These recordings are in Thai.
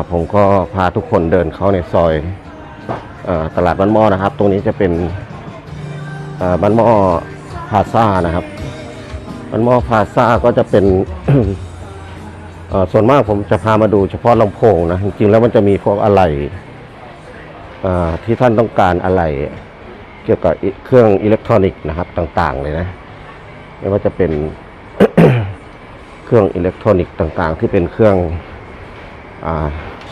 ครับ ผมก็พาทุกคนเดินเข้าในซอยอตลาดบ้านหม้อนะครับ ตรงนี้จะเป็นบ้านหม้อพาซ่านะครับบ้านหม้อพาซ่าก็จะเป็นส่วนมากผมจะพามาดูเฉพาะลำโพงนะจริงๆแล้วมันจะมีพวกอะไหล่เอ่อที่ท่านต้องการอะไหล่เกี่ยวกับเครื่องอิเล็กทรอนิกส์นะครับต่าง ๆ เลยนะ ไม่ว่าจะเป็นเครื่องอิเล็กทรอนิกส์ต่าง ๆ ที่เป็นเครื่องอา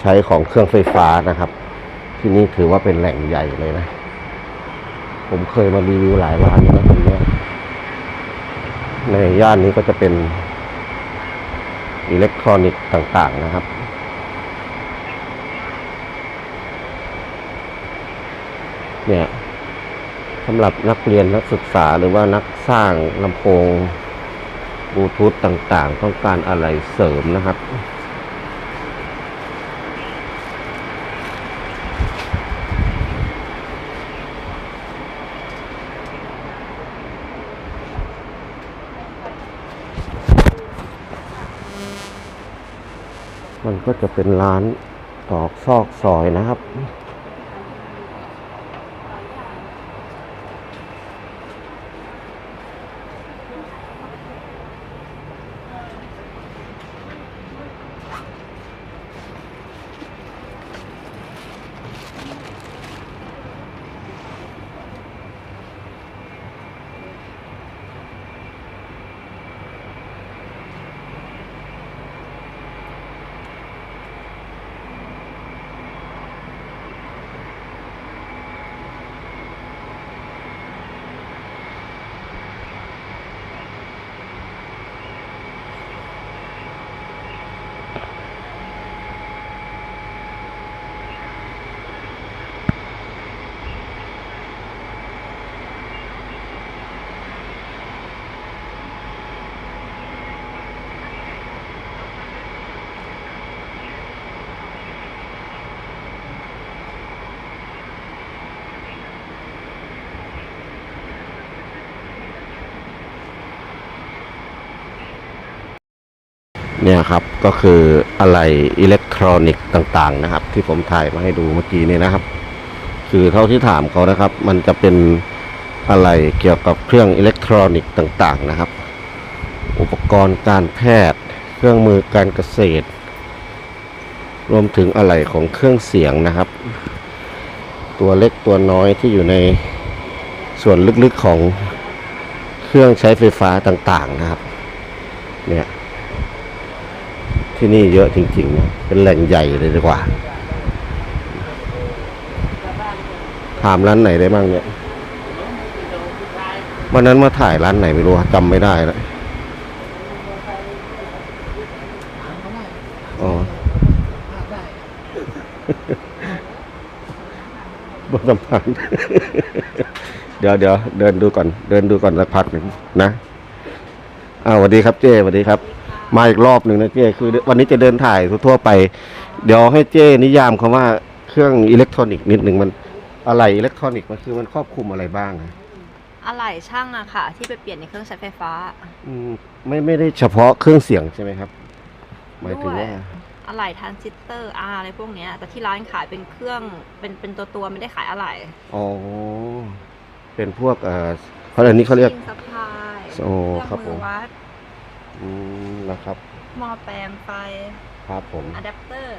ช้ของเครื่องไฟฟ้านะครับ ที่นี่ถือว่าเป็นแหล่งใหญ่เลยนะ ผมเคยมารีวิวหลายร้านอยู่นะตรงนี้ในย่านนี้ก็จะเป็นอิเล็กทรอนิกส์ต่าง ๆ นะครับ เนี่ยสำหรับนักเรียนนักศึกษาหรือว่านักสร้างลำโพงบลูทูธต่าง ๆ ต้องการอะไรเสริมนะครับ มันก็จะเป็นร้านตอกซอกซอยนะครับ เนี่ยครับก็คืออะไรอิเล็กทรอนิกส์ต่าง ๆ นะครับ ที่ผมถ่ายมาให้ดูเมื่อกี้นี่นะครับ คือเท่าที่ถามเขานะครับ มันจะเป็นอะไรเกี่ยวกับเครื่องอิเล็กทรอนิกส์ต่าง ๆ นะครับ อุปกรณ์การแพทย์ เครื่องมือการเกษตร รวมถึงอะไรของเครื่องเสียงนะครับ ตัวเล็กตัวน้อยที่อยู่ในส่วนลึกๆของเครื่องใช้ไฟฟ้าต่าง ๆ นะครับ เนี่ย ที่นี่เยอะจริงๆนะเป็นแหล่งใหญ่เลยดีกว่า ถามร้านไหนได้บ้างเนี่ยวันนั้นมาถ่ายร้านไหนไม่รู้อะจำไม่ได้แล้วอ๋อบนสะพานเดี๋ยวเดี๋ยวเดินดูก่อน เดินดูก่อนสักพักหนึ่งนะอ้าวสวัสดีครับเจ้สวัสดีครับ มาอีกรอบหนึ่งนะเจ้คือ วันนี้จะเดินถ่ายทั่วๆไป เดี๋ยวให้เจ้นิยามคำว่าเครื่องอิเล็กทรอนิกส์นิดหนึ่งมันอะไรอิเล็กทรอนิกส์มันคือมันครอบคลุมอะไรบ้างอะอะไหล่ช่างอะค่ะ ที่ไปเปลี่ยนในเครื่องใช้ไฟฟ้า อืมไม่ไม่ได้เฉพาะเครื่องเสียงใช่ไหมครับ หมายถึงว่าด้วยอะไหล่ทรานซิสเตอร์อาอะไรพวกเนี้ย แต่ที่ร้านขายเป็นเครื่องเป็นเป็นตัวตัวๆไม่ได้ขายอะไหล่อ๋อเป็นพวกเอ่อเขาอันนี้เขาเรียกซัพพลายโอ้เคครัรื่บผมองมือวัด อืมนะครับ หม้อแปลงไฟครับผม อะแดปเตอร์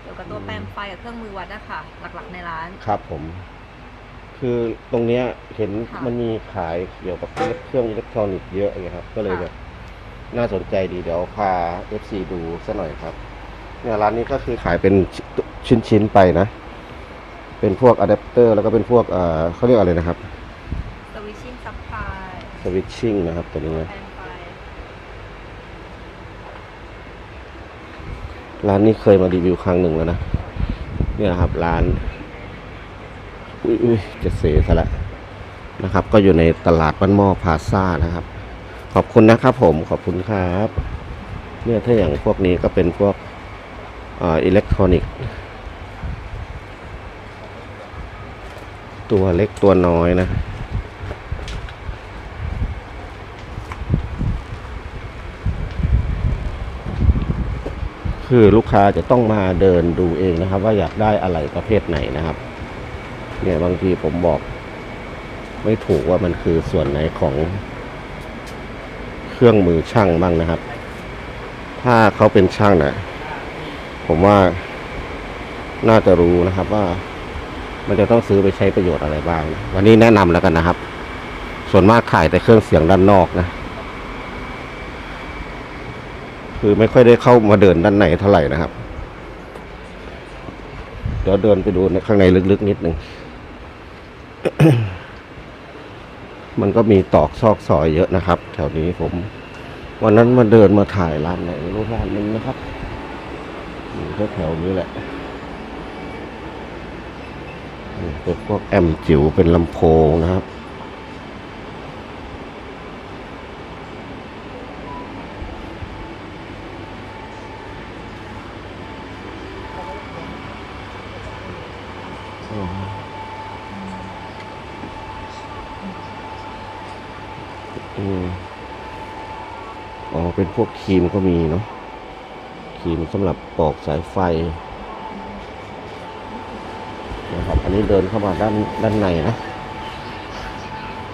เกี่ยวกับตัวอืมแปลงไฟกับเครื่องมือวัดอะค่ะหลักๆในร้าน ครับผม คือตรงเนี้ยเห็นค่ะมันมีขายเกี่ยวกับเครื่องอิเล็กทรอนิกส์เยอะเลยครับ ก็เลยค่ะ แบบน่าสนใจดีเดี๋ยวพา FC ดูซะหน่อยครับเนี่ยร้านนี้ก็คือขายเป็นชิ้นๆไปนะ เป็นพวกอะแดปเตอร์แล้วก็เป็นพวกเอ่อเขาเรียกอะไรนะครับสวิตชิ่งซัพพลายสวิตชิ่งนะครับตัวนี้นะแปลงไฟ ร้านนี้เคยมารีวิวครั้งหนึ่งแล้วนะ เนี่ยครับร้าน อุ้ยจะเสียซะละนะครับ ก็อยู่ในตลาดบ้านหม้อพาซ่านะครับ ขอบคุณนะครับผมขอบคุณครับ เนี่ยถ้าอย่างพวกนี้ก็เป็นพวกอ่าอิเล็กทรอนิกส์ตัวเล็กตัวน้อยนะ คือลูกค้าจะต้องมาเดินดูเองนะครับ ว่าอยากได้อะไรประเภทไหนนะครับ เนี่ยบางทีผมบอก ไม่ถูกว่ามันคือส่วนไหนของเครื่องมือช่างบ้างนะครับ ถ้าเขาเป็นช่างนะผมว่าน่าจะรู้นะครับว่ามันจะต้องซื้อไปใช้ประโยชน์อะไรบ้าง วันนี้แนะนำแล้วกันนะครับ ส่วนมากขายแต่เครื่องเสียงด้านนอกนะ คือไม่ค่อยได้เข้ามาเดินด้านในเท่าไหร่นะครับ เดี๋ยวเดินไปดูในข้างในลึกๆนิดนึง มันก็มีตอกซอกซอยเยอะนะครับ แถวนี้ผม วันนั้นมาเดินมาถ่ายร้านไหนรู้ร้านนึงนะครับอยู่แถวๆนี้แหละนี่เป็นพวกแอมจิ๋วเป็นลำโพงนะครับ อืมอ๋อ เป็น พวกครีมก็มีเนาะครีมสำหรับปอกสายไฟนะครับอันนี้เดินเข้ามาด้านด้านในนะ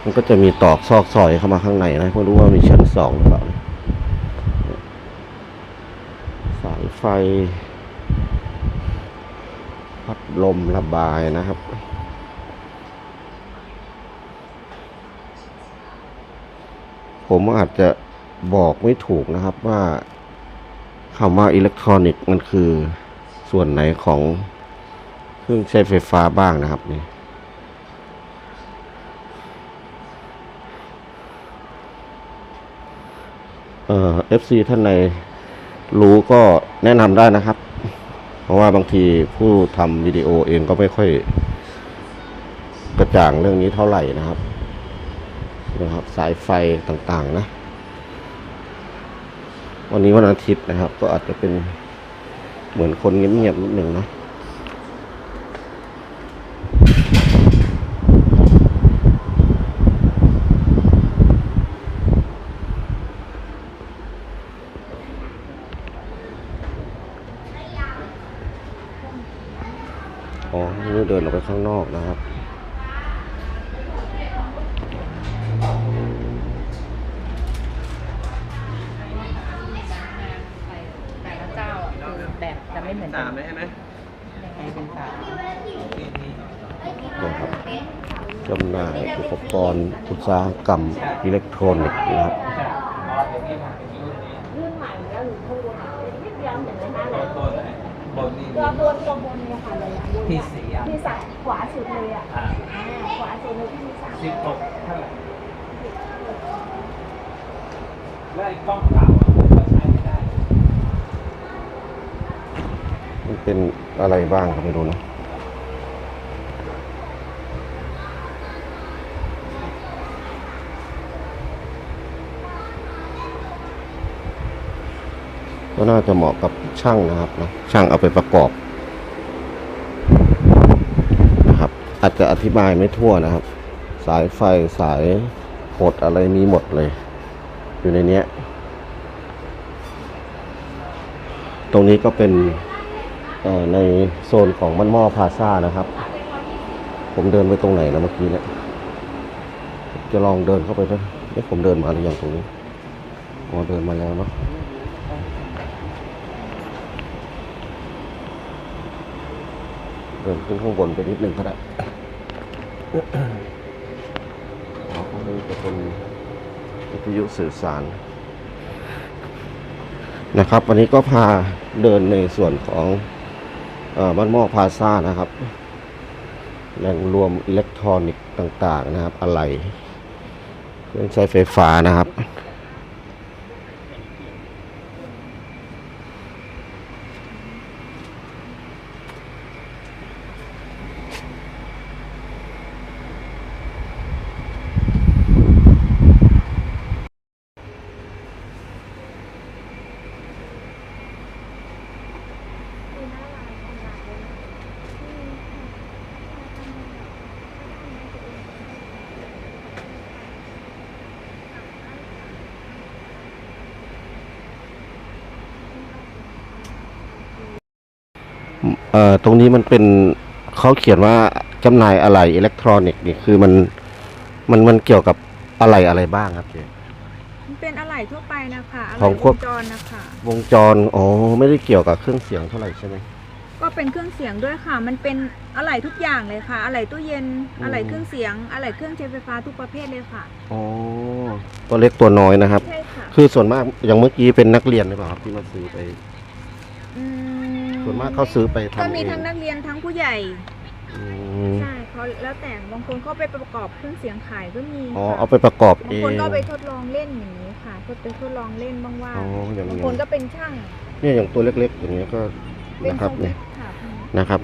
มันก็จะมีตอกซอกซอยเข้ามาข้างในนะไม่รู้ว่ามีชั้นสองหรือเปล่าสายไฟ พัดลมระบายนะครับผมอาจจะ บอกไม่ถูกนะครับว่าคำว่าอิเล็กทรอนิกส์มันคือส่วนไหนของเครื่องใช้ไฟฟ้าบ้างนะครับนี่เอ่อ FC ท่านใดรู้ก็แนะนำได้นะครับ เพราะว่าบางทีผู้ทำวิดีโอเองก็ไม่ค่อยกระจ่างเรื่องนี้เท่าไหร่นะครับนะครับ สายไฟต่างๆนะ วันนี้วันอาทิตย์นะครับ ก็อาจจะเป็นเหมือนคนเงียบๆนิดหนึ่งนะอ๋อนี่เดินออกไปข้างนอกนะครับ จำหน่ายอุปกรณ์อุตสาหกรรมอิเล็กทรอนิกส์นะครับตัวบนตัวบนเนี่ยค่ะเลยอะบนที่อะสี่อะที่สามขวาสุดเลยอะอ่าอ่าขวาสุดเลยที่มีสามสิบหกเท่าไหร่แล้วไอ้กล้องเก่าอะมันก็ใช้ไม่ได้ มันเป็นอะไรบ้างก็ไม่รู้นะ ก็น่าจะเหมาะกับช่างนะครับนะช่างเอาไปประกอบนะครับ อาจจะอธิบายไม่ทั่วนะครับ สายไฟสายหดอะไรมีหมดเลย อยู่ในเนี้ย ตรงนี้ก็เป็นในโซนของมันหม้อพาซ่านะครับ ผมเดินไปตรงไหนนะเมื่อกี้เนี่ยจะลองเดินเข้าไปด้วยเอ๊ะผมเดินมาหรือยังตรงนี้อ๋อเดินมาแล้วเนาะ เดินขึ้นข้างบนไปนิดนึงก็ได้อ๋อตรงนี้จะเป็นวิทยุสื่อสาร นะครับ วันนี้ก็พาเดินในส่วนของเออบ้านหม้อพลาซ่านะครับ แหล่งรวมอิเล็กทรอนิกส์ต่าง ๆ นะครับ อะไรเครื่องใช้ไฟฟ้านะครับ เอ่อตรงนี้มันเป็นเขาเขียนว่าจำหน่ายอะไหล่อิเล็กทรอนิกส์นี่คือมันมันมันเกี่ยวกับอะไหล่อะไรบ้างครับเจ๊ มันเป็นอะไหล่ทั่วไปนะคะอะไหขอล่งพวกวงจรนะคะ วงจรอ๋อไม่ได้เกี่ยวกับเครื่องเสียงเท่าไหร่ใช่ไหม ก็เป็นเครื่องเสียงด้วยค่ะ มันเป็นอะไหล่ทุกอย่างเลยค่ะ อะไหล่ตู้เย็น อืม อะไหล่เครื่องเสียง อะไหล่เครื่องใช้ไฟฟ้าทุกประเภทเลยค่ะ อ๋อตัวเล็กตัวน้อยนะครับ ใช่ค่ะ คือส่วนมากอย่างเมื่อกี้เป็นนักเรียนหรือเปล่าครับที่มาซื้อไปอืม ส่วนมากเขาซื้อไปทำก็มีเองทั้งนักเรียนทั้งผู้ใหญ่ อืมใช่เขาแล้วแต่บางคนเขาไปประกอบเครื่องเสียงขายก็มีอ๋อค่ะเอาไปประกอบเอบางงคนก็เอาไปทดลองเล่นอย่างนี้ค่ะก็ไปทดลองเล่นบ้างว่าอ๋ออย่างบางนี้คนก็เป็นช่างเนี่ยอย่างตัวเล็ก ๆ อย่างเงี้ยก็เป็นนะครับสวิเนี่ยตช์ค่ะนะครับ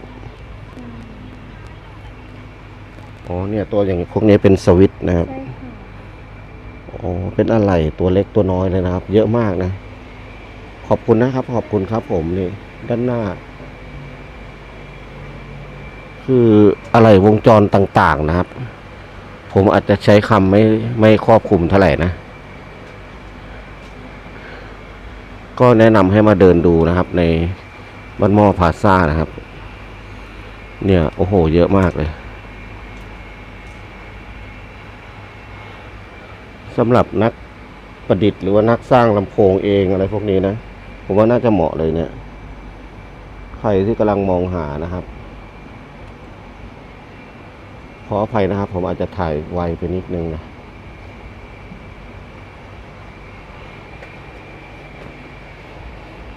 อ๋อเนี่ยตัวอย่างพวกนี้เป็นสวิตช์นะครับใช่ค่ะอ๋อเป็นอะไรตัวเล็กตัวน้อยเลยนะครับ เยอะมากนะ ขอบคุณนะครับ ขอบคุณครับผมนี่ ด้านหน้า คืออะไรวงจรต่างๆนะครับ ผมอาจจะใช้คำไม่ไม่ครอบคลุมเท่าไหร่นะ ก็แนะนำให้มาเดินดูนะครับ ในบ้านหม้อพาซ่านะครับ เนี่ย โอ้โห เยอะมากเลยสำหรับนักประดิษฐ์หรือว่านักสร้างลำโพงเองอะไรพวกนี้นะ ผมว่าน่าจะเหมาะเลยเนี่ย ใครที่กำลังมองหานะครับ ขออภัยนะครับ ผมอาจจะถ่ายไวไปนิดนึงนะ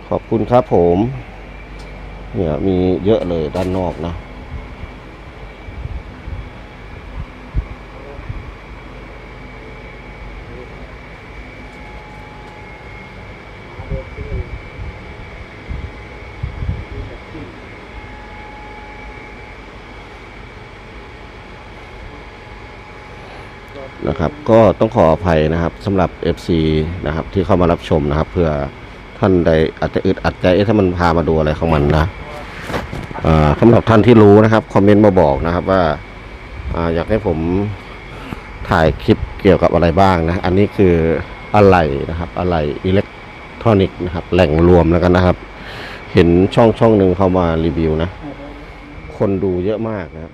ขอบคุณครับผม เนี่ยมีเยอะเลยด้านนอกนะ นะครับ ก็ต้องขออภัยนะครับสำหรับ FC นะครับที่เข้ามารับชมนะครับ เพื่อท่านใดอาจจะอึดอัดใจถ้ามันพามาดูอะไรของมันนะอ่าสำหรับท่านที่รู้นะครับคอมเมนต์มาบอกนะครับว่าอาอยากให้ผมถ่ายคลิปเกี่ยวกับอะไรบ้างนะ อันนี้คืออะไรนะครับอะไรอิเล็กทรอนิกส์นะครับ แหล่งรวมแล้วกันนะครับ เห็นช่องช่องหนึ่งเข้ามารีวิวนะ คนดูเยอะมากนะครับ